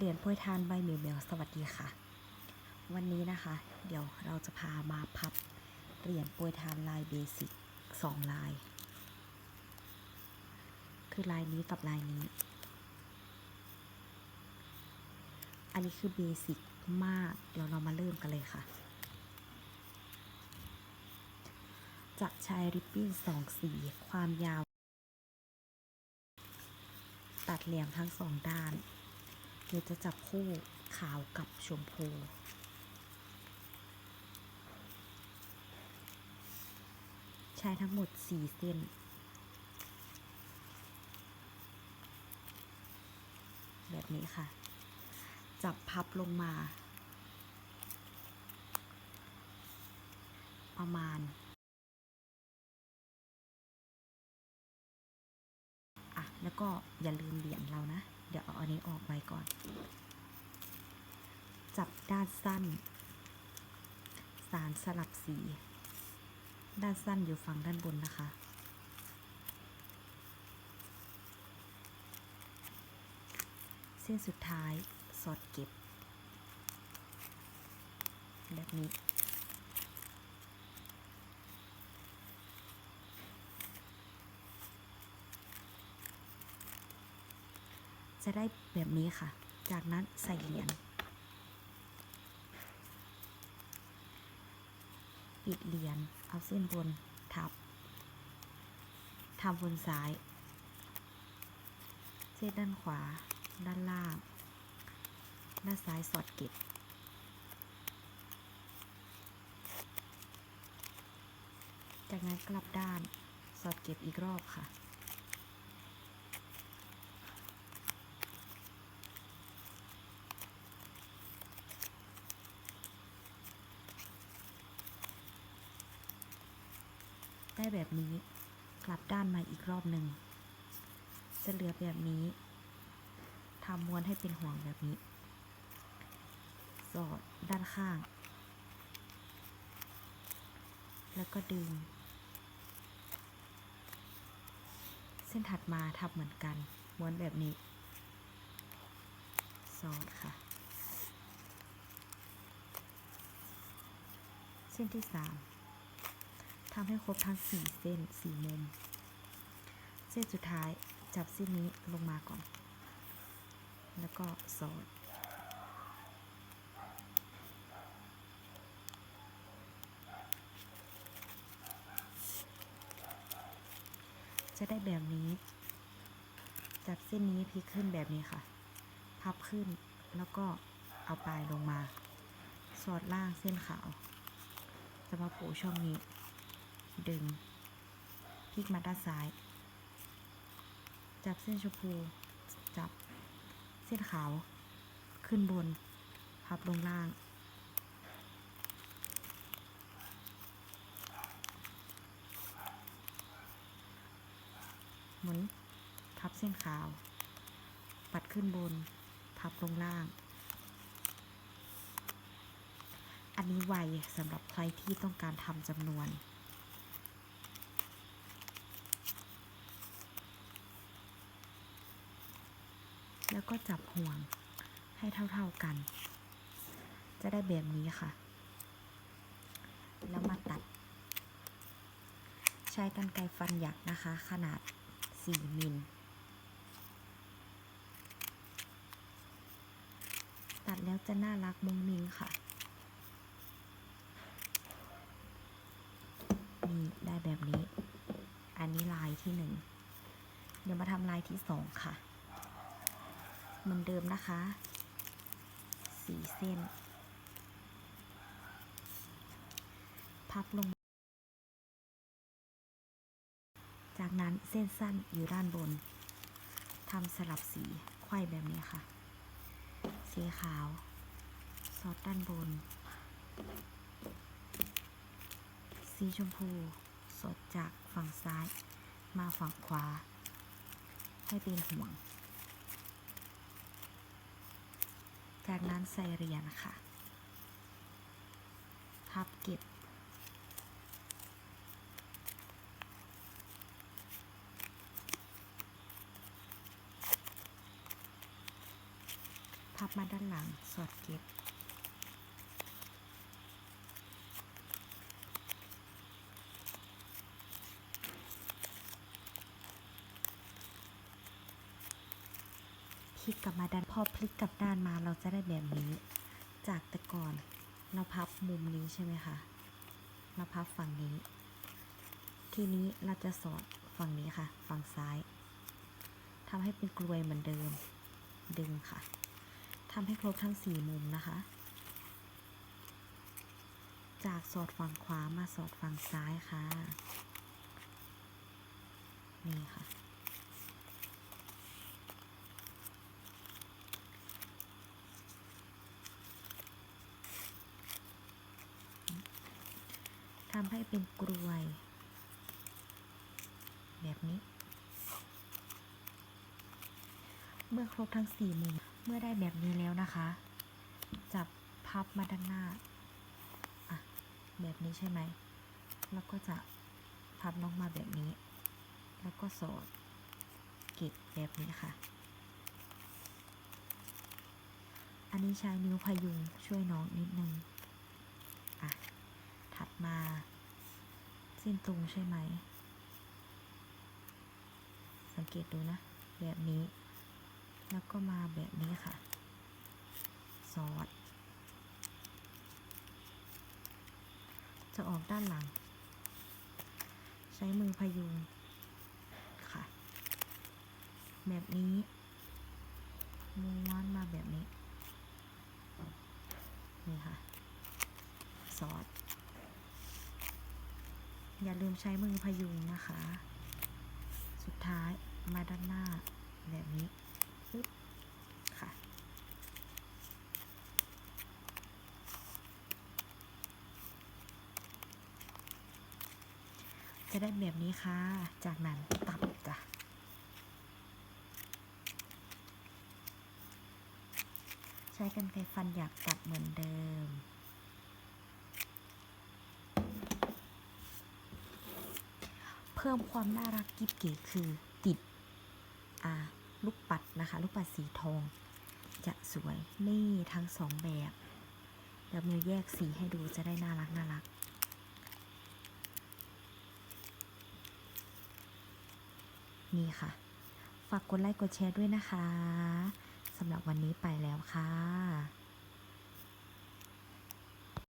เหรียญโปรยทานใบเหมียวเหมียวสวัสดีค่ะ วันนี้นะคะ เดี๋ยวเราจะพามาพับเหรียญโปรยทานลายเบสิกสองลาย คือลายนี้กับลายนี้ อันนี้คือเบสิกมาก เดี๋ยวเรามาเริ่มกันเลยค่ะ จะใช้ริบบิ้นสองสีความยาว ตัดเหลี่ยมทั้งสองด้าน เดี๋ยวจะจับคู่ขาวกับชมพูใช้ทั้งหมด 4 เส้น แบบนี้ค่ะ จับพับลงมา ประมาณ อะ แล้วก็อย่าลืมเหรียญเรานะ เดี๋ยวเอาอันนี้ออกไว้ก่อน จับ ด้านสั้น สารสลับสี ด้านสั้นอยู่ฝั่งด้านบนนะคะ เส้นสุดท้ายสอดเก็บ แบบนี้จะได้แบบนี้ค่ะ จากนั้นใส่เหรียญ ปิดเหรียญเอาเส้นบนทับทำบนซ้าย เส้นด้านขวา ด้านล่าง ด้านซ้ายสอดเก็บ จากนั้นกลับด้านสอดเก็บอีกรอบค่ะ ได้แบบนี้ กลับด้านมาอีกรอบหนึ่ง จะเหลือแบบนี้ทำม้วนให้เป็นห่วงแบบนี้ สอดด้านข้าง แล้วก็ดึง เส้นถัดมาทับเหมือนกัน ม้วนแบบนี้ สอดค่ะ เส้นที่สามำให้ครบทั้งสี่เส้นสี่มุม เส้นสุดท้ายจับเส้นนี้ลงมาก่อน แล้วก็สอดจะได้แบบนี้ จับเส้นนี้พลิกขึ้นแบบนี้ค่ะ พับขึ้นแล้วก็เอาปลายลงมา สอดล่างเส้นขาว จะมาโผล่ช่องนี้ ดึงพลิกมาด้านซ้าย จับเส้นชมพู จับเส้นขาว ขึ้นบน พับลงล่าง หมุนพับเส้นขาว ปัดขึ้นบน พับลงล่างอันนี้ไวสำหรับใครที่ต้องการทำจำนวน แล้วก็จับห่วงให้เท่าๆกัน จะได้แบบนี้ค่ะ แล้วมาตัด ใช้กันไกรฟันหยักนะคะ ขนาด 4 มิล ตัดแล้วจะน่ารักมุ้งมิ้งค่ะนี่ได้แบบนี้ อันนี้ลายที่หนึ่ง เดี๋ยวมาทำลายที่สองค่ะ เหมือนเดิมนะคะสีเส้น พับลง จากนั้นเส้นสั้นอยู่ด้านบนทำสลับสีไขว้แบบนี้ค่ะ สีขาว ซอสด้านบน สีชมพู สดจากฝั่งซ้ายมาฝั่งขวา ให้เป็นห่วง จากนั้นใส่เหรียญค่ะ พับเก็บ พับมาด้านหลัง สอดเก็บ ลิกกลับมาด้านพอพลิกกลับด้านมาเราจะได้แบบนี้ จากแต่ก่อนเราพับมุมนี้ใช่ไหมคะเราพับฝั่งนี้ ทีนี้เราจะสอดฝั่งนี้ค่ะ ฝั่งซ้ายทำให้เป็นกลวยเหมือนเดิม ดึงค่ะทำให้ครบทั้งสี่มุมนะคะ จากสอดฝั่งขวามาสอดฝั่งซ้ายค่ะ นี่ค่ะ ทำให้เป็นกลวย แบบนี้ เมื่อครบทั้งสี่มุม เมื่อได้แบบนี้แล้วนะคะ จับพับมาด้านหน้าอะแบบนี้ใช่ไหม แล้วก็จะพับลงมาแบบนี้ แล้วก็สอดเก็บแบบนี้ค่ะ อันนี้ใช้นิ้วพยุงช่วยน้องนิดนึง อะ ถัดมา เส้นตรงใช่ไหม สังเกตดูนะ แบบนี้ แล้วก็มาแบบนี้ค่ะ สอด จะออกด้านหลัง ใช้มือพยุง ค่ะ แบบนี้ม้วนมาแบบนี้ นี่ค่ะสอด อย่าลืมใช้มือพยุงนะคะ สุดท้ายมาด้านหน้าแบบนี้ปึ๊บค่ะ จะได้แบบนี้ค่ะ จากนั้นตัดจ้ะใช้กันไกฟันอยากตัดเหมือนเดิม เพิ่มความน่ารักกิ๊บเก๋คือติดลูกปัดนะคะ ลูกปัดสีทอง จะสวยนี่ทั้งสองแบบเดี๋ยวมิวแยกสีให้ดูจะได้น่ารักน่ารักนี่ค่ะ ฝากกดไลค์กดแชร์ด้วยนะคะสำหรับวันนี้ไปแล้วค่ะ